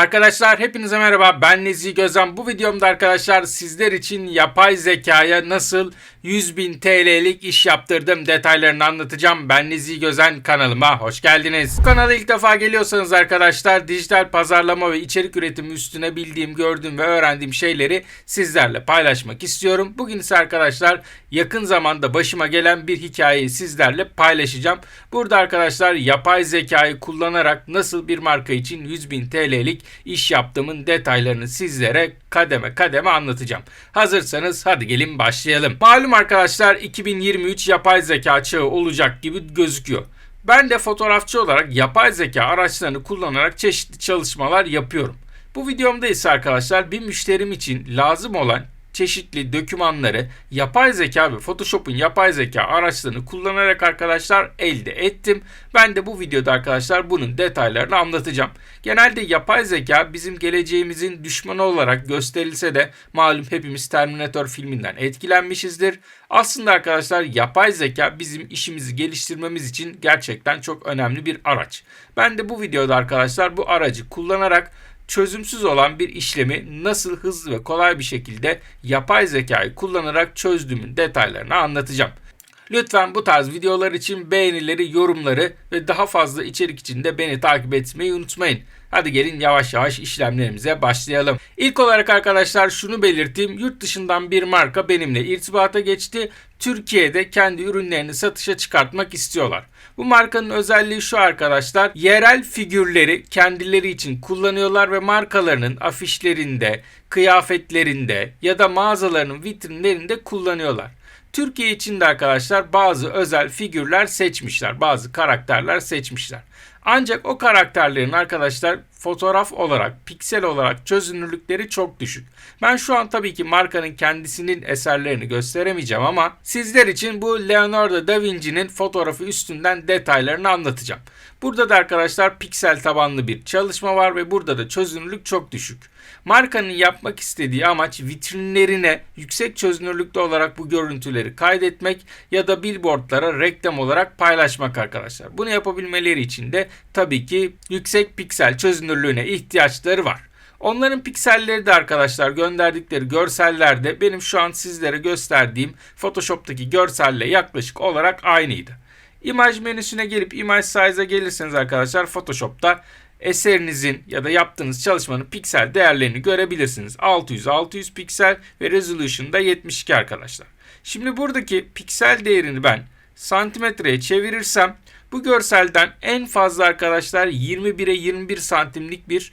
Arkadaşlar hepinize merhaba ben Nezih Gözem. Bu videomda arkadaşlar sizler için yapay zekaya nasıl 100.000 TL'lik iş yaptırdım detaylarını anlatacağım. Ben Nezih Gözen kanalıma hoş geldiniz. Bu kanala ilk defa geliyorsanız arkadaşlar dijital pazarlama ve içerik üretimi üstüne bildiğim, gördüğüm ve öğrendiğim şeyleri sizlerle paylaşmak istiyorum. Bugün ise arkadaşlar yakın zamanda başıma gelen bir hikayeyi sizlerle paylaşacağım. Burada arkadaşlar yapay zekayı kullanarak nasıl bir marka için 100.000 TL'lik iş yaptığımın detaylarını sizlere kademe kademe anlatacağım. Hazırsanız hadi gelin başlayalım. Malum arkadaşlar 2023 yapay zeka çağı olacak gibi gözüküyor. Ben de fotoğrafçı olarak yapay zeka araçlarını kullanarak çeşitli çalışmalar yapıyorum. Bu videomda ise arkadaşlar bir müşterim için lazım olan çeşitli dokümanları yapay zeka ve Photoshop'un yapay zeka araçlarını kullanarak arkadaşlar elde ettim. Ben de bu videoda arkadaşlar bunun detaylarını anlatacağım. Genelde yapay zeka bizim geleceğimizin düşmanı olarak gösterilse de malum hepimiz Terminator filminden etkilenmişizdir. Aslında arkadaşlar yapay zeka bizim işimizi geliştirmemiz için gerçekten çok önemli bir araç. Ben de bu videoda arkadaşlar bu aracı kullanarak çözümsüz olan bir işlemi nasıl hızlı ve kolay bir şekilde yapay zekayı kullanarak çözdüğümün detaylarını anlatacağım. Lütfen bu tarz videolar için beğenileri, yorumları ve daha fazla içerik için de beni takip etmeyi unutmayın. Hadi gelin yavaş yavaş işlemlerimize başlayalım. İlk olarak arkadaşlar şunu belirteyim. Yurt dışından bir marka benimle irtibata geçti. Türkiye'de kendi ürünlerini satışa çıkartmak istiyorlar. Bu markanın özelliği şu arkadaşlar. Yerel figürleri kendileri için kullanıyorlar ve markalarının afişlerinde, kıyafetlerinde ya da mağazalarının vitrinlerinde kullanıyorlar. Türkiye için de arkadaşlar bazı özel figürler seçmişler. Bazı karakterler seçmişler. Ancak o karakterlerin arkadaşlar fotoğraf olarak, piksel olarak çözünürlükleri çok düşük. Ben şu an tabii ki markanın kendisinin eserlerini gösteremeyeceğim ama sizler için bu Leonardo da Vinci'nin fotoğrafı üstünden detaylarını anlatacağım. Burada da arkadaşlar piksel tabanlı bir çalışma var ve burada da çözünürlük çok düşük. Markanın yapmak istediği amaç vitrinlerine yüksek çözünürlükte olarak bu görüntüleri kaydetmek ya da billboardlara reklam olarak paylaşmak arkadaşlar. Bunu yapabilmeleri için de tabii ki yüksek piksel çözünürlüğüne ihtiyaçları var. Onların pikselleri de arkadaşlar gönderdikleri görsellerde benim şu an sizlere gösterdiğim Photoshop'taki görselle yaklaşık olarak aynıydı. Image menüsüne gelip Image Size'a gelirseniz arkadaşlar Photoshop'ta eserinizin ya da yaptığınız çalışmanın piksel değerlerini görebilirsiniz. 600 600 piksel ve resolution da 72 arkadaşlar. Şimdi buradaki piksel değerini ben santimetreye çevirirsem bu görselden en fazla arkadaşlar 21'e 21 santimlik bir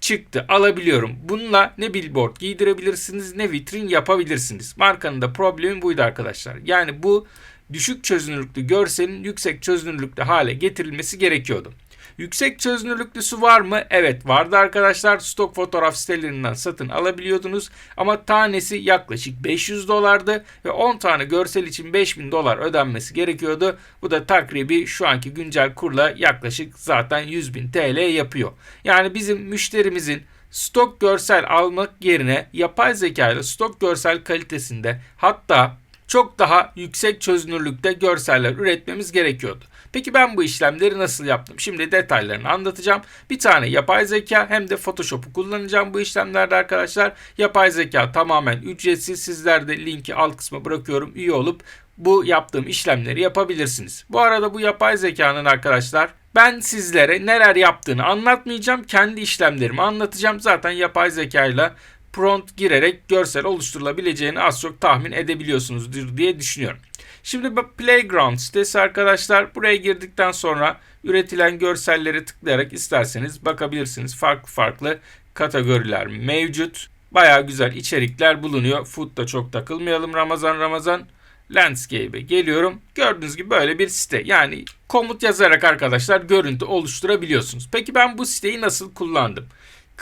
çıktı alabiliyorum. Bununla ne billboard giydirebilirsiniz ne vitrin yapabilirsiniz. Markanın da problemi buydu arkadaşlar. Yani bu düşük çözünürlüklü görselin yüksek çözünürlüklü hale getirilmesi gerekiyordu. Yüksek çözünürlüklüsü var mı? Evet vardı arkadaşlar. Stok fotoğraf sitelerinden satın alabiliyordunuz. Ama tanesi yaklaşık 500 dolardı ve 10 tane görsel için 5000 dolar ödenmesi gerekiyordu. Bu da takribi şu anki güncel kurla yaklaşık zaten 100 bin TL yapıyor. Yani bizim müşterimizin stok görsel almak yerine yapay zeka ile stok görsel kalitesinde hatta çok daha yüksek çözünürlükte görseller üretmemiz gerekiyordu. Peki ben bu işlemleri nasıl yaptım? Şimdi detaylarını anlatacağım. Bir tane yapay zeka hem de Photoshop'u kullanacağım bu işlemlerde arkadaşlar. Yapay zeka tamamen ücretsiz. Sizler de linki alt kısma bırakıyorum. Üye olup bu yaptığım işlemleri yapabilirsiniz. Bu arada bu yapay zekanın arkadaşlar ben sizlere neler yaptığını anlatmayacağım. Kendi işlemlerimi anlatacağım. Zaten yapay zekayla prompt girerek görsel oluşturulabileceğini az çok tahmin edebiliyorsunuzdur diye düşünüyorum. Şimdi Playground sitesi arkadaşlar. Buraya girdikten sonra üretilen görselleri tıklayarak isterseniz bakabilirsiniz. Farklı farklı kategoriler mevcut. Baya güzel içerikler bulunuyor. Food da çok takılmayalım Ramazan Ramazan. Landscape'e geliyorum. Gördüğünüz gibi böyle bir site. Yani komut yazarak arkadaşlar görüntü oluşturabiliyorsunuz. Peki ben bu siteyi nasıl kullandım?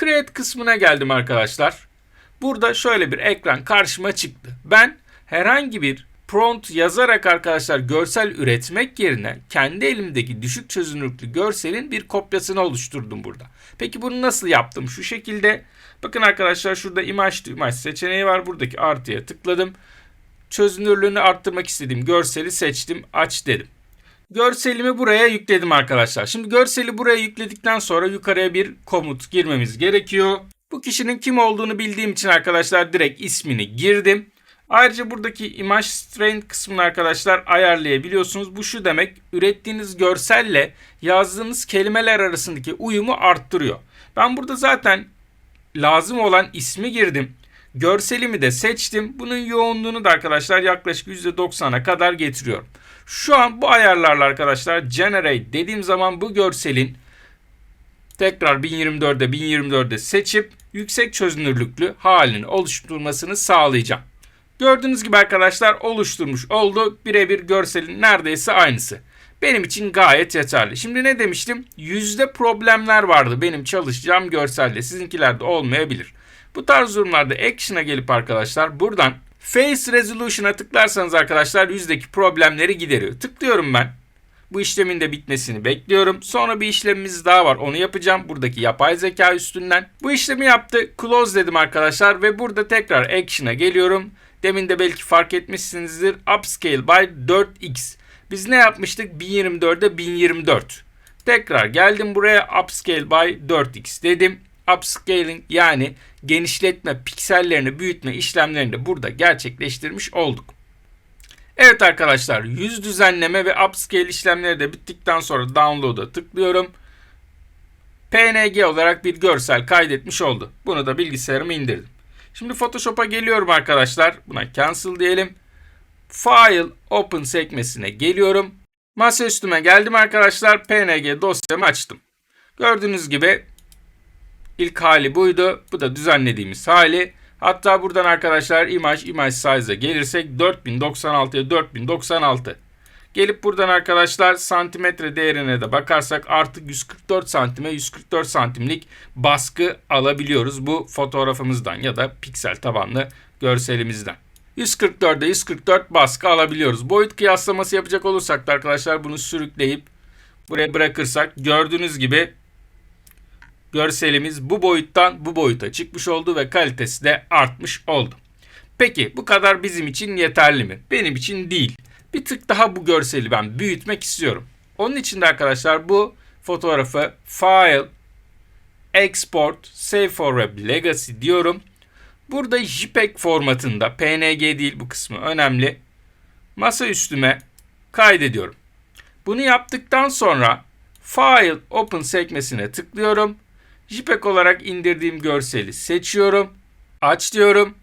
Create kısmına geldim arkadaşlar. Burada şöyle bir ekran karşıma çıktı. Ben herhangi bir prompt yazarak arkadaşlar görsel üretmek yerine kendi elimdeki düşük çözünürlüklü görselin bir kopyasını oluşturdum burada. Peki bunu nasıl yaptım? Şu şekilde bakın arkadaşlar şurada image to image seçeneği var. Buradaki artıya tıkladım. Çözünürlüğünü arttırmak istediğim görseli seçtim. Aç dedim. Görselimi buraya yükledim arkadaşlar. Şimdi görseli buraya yükledikten sonra yukarıya bir komut girmemiz gerekiyor. Bu kişinin kim olduğunu bildiğim için arkadaşlar direkt ismini girdim. Ayrıca buradaki image strength kısmını arkadaşlar ayarlayabiliyorsunuz. Bu şu demek ürettiğiniz görselle yazdığınız kelimeler arasındaki uyumu arttırıyor. Ben burada zaten lazım olan ismi girdim. Görselimi de seçtim. Bunun yoğunluğunu da arkadaşlar yaklaşık %90'a kadar getiriyorum. Şu an bu ayarlarla arkadaşlar generate dediğim zaman bu görselin tekrar 1024'de 1024'de seçip yüksek çözünürlüklü halini oluşturmasını sağlayacağım. Gördüğünüz gibi arkadaşlar oluşturmuş oldu. Birebir görselin neredeyse aynısı. Benim için gayet yeterli. Şimdi ne demiştim? Yüzde problemler vardı benim çalışacağım görselde. Sizinkilerde olmayabilir. Bu tarz durumlarda Action'a gelip arkadaşlar buradan Face Resolution'a tıklarsanız arkadaşlar yüzdeki problemleri gideriyor. Tıklıyorum ben. Bu işlemin de bitmesini bekliyorum. Sonra bir işlemimiz daha var. Onu yapacağım. Buradaki yapay zeka üstünden. Bu işlemi yaptı. Close dedim arkadaşlar ve burada tekrar Action'a geliyorum. Demin de belki fark etmişsinizdir. Upscale by 4x. Biz ne yapmıştık? 1024'de 1024. Tekrar geldim buraya upscale by 4x dedim. Upscaling yani genişletme, piksellerini büyütme işlemlerini burada gerçekleştirmiş olduk. Evet arkadaşlar yüz düzenleme ve upscale işlemleri de bittikten sonra download'a tıklıyorum. PNG olarak bir görsel kaydetmiş oldu. Bunu da bilgisayarıma indirdim. Şimdi Photoshop'a geliyorum arkadaşlar. Buna cancel diyelim. File Open sekmesine geliyorum. Masa üstüme geldim arkadaşlar. PNG dosyamı açtım. Gördüğünüz gibi ilk hali buydu. Bu da düzenlediğimiz hali. Hatta buradan arkadaşlar image image size'a gelirsek 4096'ya 4096. Gelip buradan arkadaşlar santimetre değerine de bakarsak artık 144 santime 144 santimlik baskı alabiliyoruz bu fotoğrafımızdan ya da piksel tabanlı görselimizden. 144'e 144 baskı alabiliyoruz. Boyut kıyaslaması yapacak olursak da arkadaşlar bunu sürükleyip buraya bırakırsak gördüğünüz gibi görselimiz bu boyuttan bu boyuta çıkmış oldu ve kalitesi de artmış oldu. Peki bu kadar bizim için yeterli mi? Benim için değil. Bir tık daha bu görseli ben büyütmek istiyorum. Onun için de arkadaşlar bu fotoğrafı File, Export, Save for Web Legacy diyorum. Burada JPEG formatında PNG değil bu kısmı önemli. Masa üstüme kaydediyorum. Bunu yaptıktan sonra File Open sekmesine tıklıyorum. JPEG olarak indirdiğim görseli seçiyorum. Aç diyorum.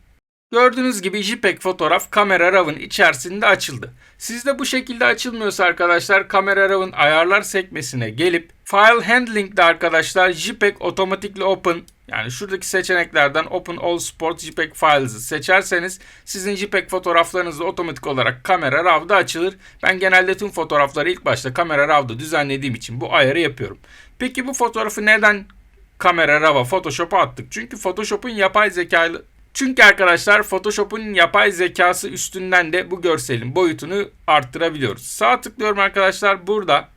Gördüğünüz gibi JPEG fotoğraf Camera Raw'ın içerisinde açıldı. Sizde bu şekilde açılmıyorsa arkadaşlar Camera Raw'ın ayarlar sekmesine gelip File Handling'de arkadaşlar JPEG Automatically Open yani şuradaki seçeneklerden Open All Sport JPEG Files'ı seçerseniz sizin JPEG fotoğraflarınız da otomatik olarak Camera Raw'da açılır. Ben genelde tüm fotoğrafları ilk başta Camera Raw'da düzenlediğim için bu ayarı yapıyorum. Peki bu fotoğrafı neden Camera Raw'a Photoshop'a attık? Çünkü Photoshop'un yapay zekalı çünkü arkadaşlar Photoshop'un yapay zekası üstünden de bu görselin boyutunu arttırabiliyoruz. Sağ tıklıyorum arkadaşlar burada.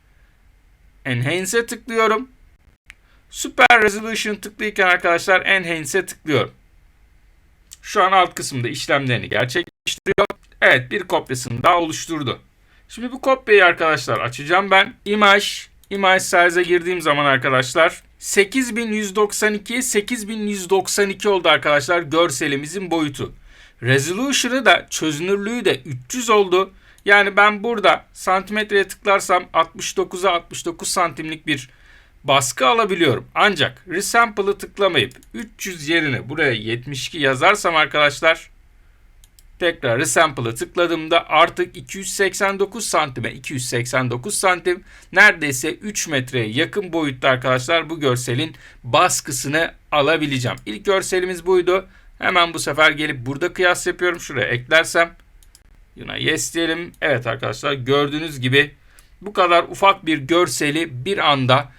Enhance'e tıklıyorum. Super Resolution tıklayırken arkadaşlar Enhance'e tıklıyorum. Şu an alt kısımda işlemlerini gerçekleştiriyor. Evet bir kopyasını daha oluşturdu. Şimdi bu kopyayı arkadaşlar açacağım ben. Image, Image Size'a girdiğim zaman arkadaşlar 8192'ye 8192 oldu arkadaşlar görselimizin boyutu. Resolution'ı da çözünürlüğü de 300 oldu. Yani ben burada santimetreye tıklarsam 69'a 69 santimlik bir baskı alabiliyorum. Ancak Resample'ı tıklamayıp 300 yerine buraya 72 yazarsam arkadaşlar tekrar Resample'ı tıkladığımda artık 289 santime 289 santim neredeyse 3 metreye yakın boyutta arkadaşlar bu görselin baskısını alabileceğim. İlk görselimiz buydu. Hemen bu sefer gelip burada kıyas yapıyorum. Şuraya eklersem Yuna yes diyelim. Evet arkadaşlar gördüğünüz gibi bu kadar ufak bir görseli bir anda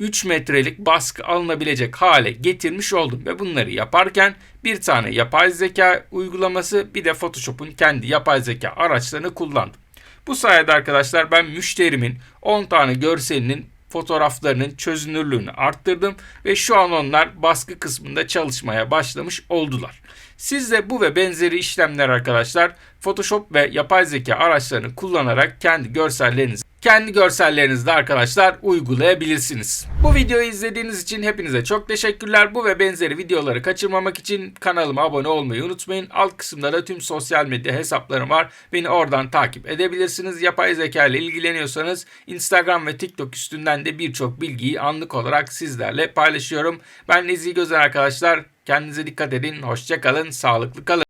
3 metrelik baskı alınabilecek hale getirmiş oldum. Ve bunları yaparken bir tane yapay zeka uygulaması bir de Photoshop'un kendi yapay zeka araçlarını kullandım. Bu sayede arkadaşlar ben müşterimin 10 tane görselinin fotoğraflarının çözünürlüğünü arttırdım ve şu an onlar baskı kısmında çalışmaya başlamış oldular. Siz de bu ve benzeri işlemler arkadaşlar Photoshop ve yapay zeka araçlarını kullanarak kendi görsellerinizi kendi görsellerinizde arkadaşlar uygulayabilirsiniz. Bu videoyu izlediğiniz için hepinize çok teşekkürler. Bu ve benzeri videoları kaçırmamak için kanalıma abone olmayı unutmayın. Alt kısımda da tüm sosyal medya hesaplarım var. Beni oradan takip edebilirsiniz. Yapay zeka ile ilgileniyorsanız Instagram ve TikTok üstünden de birçok bilgiyi anlık olarak sizlerle paylaşıyorum. Ben Nezih Gözen arkadaşlar. Kendinize dikkat edin. Hoşçakalın. Sağlıklı kalın.